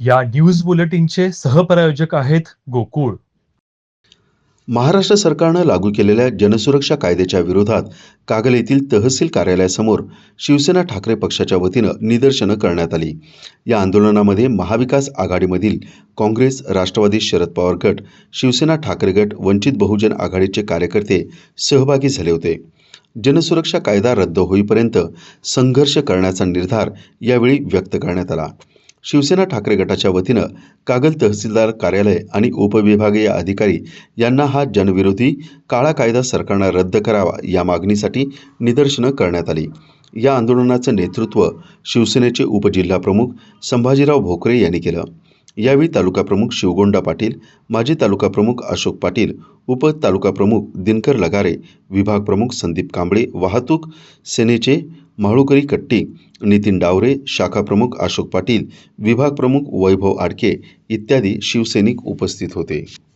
या न्यूज बुलेटिनचे सहप्रायोजक आहेत गोकुळ. महाराष्ट्र सरकारनं लागू केलेल्या जनसुरक्षा कायद्याच्या विरोधात कागल येथील तहसील कार्यालयासमोर शिवसेना ठाकरे पक्षाच्या वतीनं निदर्शनं करण्यात आली. या आंदोलनामध्ये महाविकास आघाडीमधील काँग्रेस राष्ट्रवादी शरद पवार गट शिवसेना ठाकरे गट वंचित बहुजन आघाडीचे कार्यकर्ते सहभागी झाले होते. जनसुरक्षा कायदा रद्द होईपर्यंत संघर्ष करण्याचा निर्धार यावेळी व्यक्त करण्यात आला. शिवसेना ठाकरे गटाच्या वतीनं कागल तहसीलदार कार्यालय आणि उपविभागीय अधिकारी यांना हा जनविरोधी काळा कायदा सरकारनं रद्द करावा या मागणीसाठी निदर्शनं करण्यात आली. या आंदोलनाचं नेतृत्व शिवसेनेचे उपजिल्हाप्रमुख संभाजीराव भोकरे यांनी केलं. यावेळी तालुका प्रमुख शिवगोंडा पाटील माजी तालुका प्रमुख अशोक पाटील उप तालुका प्रमुख दिनकर लगारे विभाग प्रमुख संदीप कांबळे वाहतूक सेनेचे म्हाळुकरी कट्टी नितीन डावरे शाखा प्रमुख अशोक पाटील विभाग प्रमुख वैभव आडके इत्यादी शिवसैनिक उपस्थित होते.